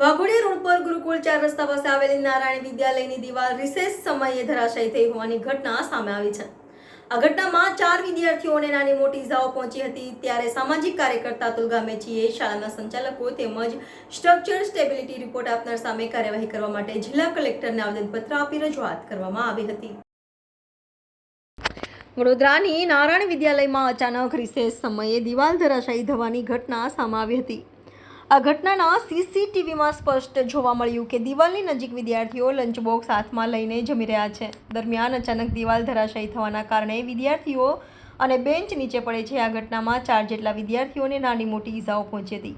Waghodia road પર ગુરુકુળ ચાર રસ્તા પાસે આવેલી નારાયણ વિદ્યાલયની દિવાલ રિસેસ સમયે ધરાશાયી થઈ હોવાની ઘટના સામે આવી છે. આ ઘટનામાં ચાર વિદ્યાર્થીઓને નાની મોટી ઇજાઓ પહોંચી હતી. ત્યારે સામાજિક કાર્યકર્તા તુલગા મેચીએ શાળાના સંચાલકો તેમજ સ્ટ્રક્ચર સ્ટેબિલિટી રિપોર્ટ આપનાર સામે કાર્યવાહી કરવા માટે જિલ્લા કલેક્ટરને આવેદનપત્ર આપી રજૂઆત કરવામાં આવી હતી. વડોદરાની નારાયણ વિદ્યાલયમાં અચાનક રિસેસ સમયે દિવાલ ધરાશાયી થવાની ઘટના સામે આવી હતી. આ ઘટનાના સીસીટીવીમાં સ્પષ્ટ જોવા મળ્યું કે દિવાલની નજીક વિદ્યાર્થીઓ લંચ બોક્સ હાથમાં લઈને જમી રહ્યા છે. દરમિયાન અચાનક દિવાલ ધરાશાયી થવાના કારણે વિદ્યાર્થીઓ અને બેન્ચ નીચે પડે છે. આ ઘટનામાં ચાર જેટલા વિદ્યાર્થીઓને નાની મોટી ઈજાઓ પહોંચી હતી.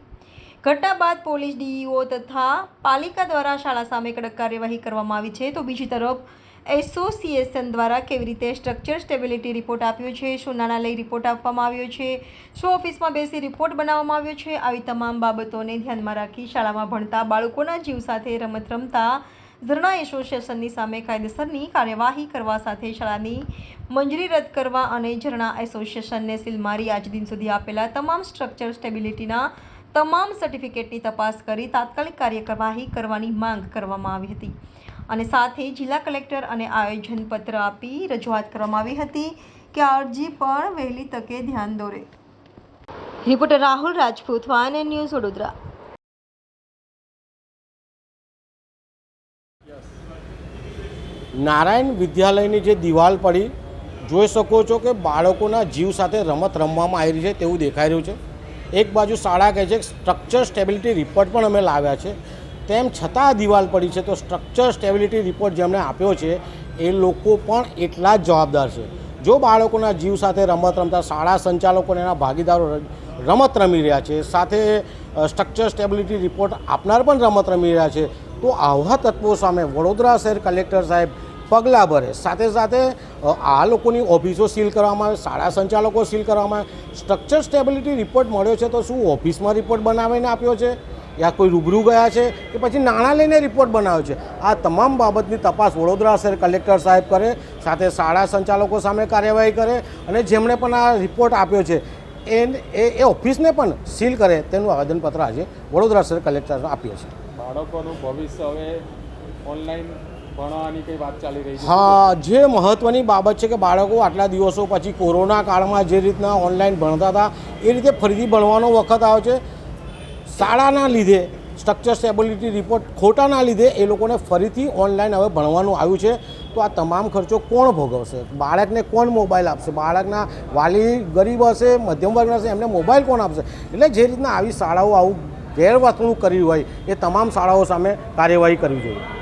ઘટના બાદ પોલીસ ડીઈઓ તથા પાલિકા દ્વારા શાળા સામે કડક કાર્યવાહી કરવામાં આવી છે. તો બીજી તરફ, એસોસિએશન દ્વારા કેવી રીતે સ્ટ્રક્ચર સ્ટેબિલિટી રિપોર્ટ આપ્યો છે શું નાણાં લઈ રિપોર્ટ આપવામાં આવ્યો છે, શું ઓફિસમાં બેસી રિપોર્ટ બનાવવામાં આવ્યો છે, આવી તમામ બાબતોને ધ્યાનમાં રાખી શાળામાં ભણતા બાળકોના જીવ સાથે રમત રમતા ઝરણા એસોસિએશનની સામે કાયદેસરની કાર્યવાહી કરવા સાથે શાળાની મંજૂરી રદ કરવા અને ઝરણા એસોસિએશનને સીલ મારી આજ દિન સુધી આપેલા તમામ સ્ટ્રક્ચર સ્ટેબિલિટીના તમામ સર્ટિફિકેટની તપાસ કરી તાત્કાલિક કાર્યવાહી કરવાની માંગ કરવામાં આવી હતી. અને સાથે જિલ્લા કલેક્ટર અને આયોજન પત્ર આપી રજૂઆત કરવામાં આવી હતી કે અરજી પણ વહેલી તકે ધ્યાન દોરે. રિપોર્ટર રાહુલ રાજપૂત વાન ન્યૂઝ, વડોદરા. નારાયણ વિદ્યાલયની જે દિવાલ પડી, જોઈ શકો છો કે બાળકોના જીવ સાથે રમત રમવામાં આવી રહી છે તેવું દેખાઈ રહ્યું છે. એક બાજુ શાળા કહે છે કે સ્ટ્રક્ચર સ્ટેબિલિટી રિપોર્ટ પણ અમે લાવ્યા છે. તેમ છતાં દિવાલ પડી છે, તો સ્ટ્રક્ચર સ્ટેબિલિટી રિપોર્ટ જેમણે આપ્યો છે, એ લોકો પણ એટલા જ જવાબદાર છે. જો બાળકોના જીવ સાથે રમત રમતા, શાળા સંચાલકો એના ભાગીદારો રમત રમી રહ્યા છે, સાથે સ્ટ્રક્ચર સ્ટેબિલિટી રિપોર્ટ આપનાર પણ રમત રમી રહ્યા છે, તો આવા તત્વો સામે વડોદરા શહેર કલેક્ટર સાહેબ પગલાં ભરે. સાથે સાથે આ લોકોની ઓફિસો સીલ કરવામાં આવે, શાળા સંચાલકો સીલ કરવામાં આવે. સ્ટ્રક્ચર સ્ટેબિલિટી રિપોર્ટ મળ્યો છે તો શું ઓફિસમાં રિપોર્ટ બનાવીને આપ્યો છે? યા કોઈ રૂબરૂ ગયા છે? કે પછી નાણાં લઈને રિપોર્ટ બનાવ્યો છે? આ તમામ બાબતની તપાસ વડોદરા શહેર કલેક્ટર સાહેબ કરે, સાથે શાળા સંચાલકો સામે કાર્યવાહી કરે અને જેમણે પણ આ રિપોર્ટ આપ્યો છે એ એ ઓફિસને પણ સીલ કરે તેનું આવેદનપત્ર આજે વડોદરા શહેર કલેક્ટર આપીએ છીએ બાળકોનું ભવિષ્ય હવે ઓનલાઈન હા, જે મહત્ત્વની બાબત છે કે બાળકો આટલા દિવસો પછી કોરોના કાળમાં જે રીતના ઓનલાઈન ભણતા હતા, એ રીતે ફરીથી ભણવાનો વખત આવ્યો છે. શાળાના લીધે સ્ટ્રક્ચર સ્ટેબિલિટી રિપોર્ટ ખોટાના લીધે એ લોકોને ફરીથી ઓનલાઈન હવે ભણવાનું આવ્યું છે. તો આ તમામ ખર્ચો કોણ ભોગવશે? બાળકને કોણ મોબાઈલ આપશે? બાળકના વાલી ગરીબ હશે, મધ્યમ વર્ગના હશે, એમને મોબાઈલ કોણ આપશે? એટલે જે રીતના આવી શાળાઓ આવું ગેરવર્તણૂક કરી હોય, એ તમામ શાળાઓ સામે કાર્યવાહી કરવી જોઈએ.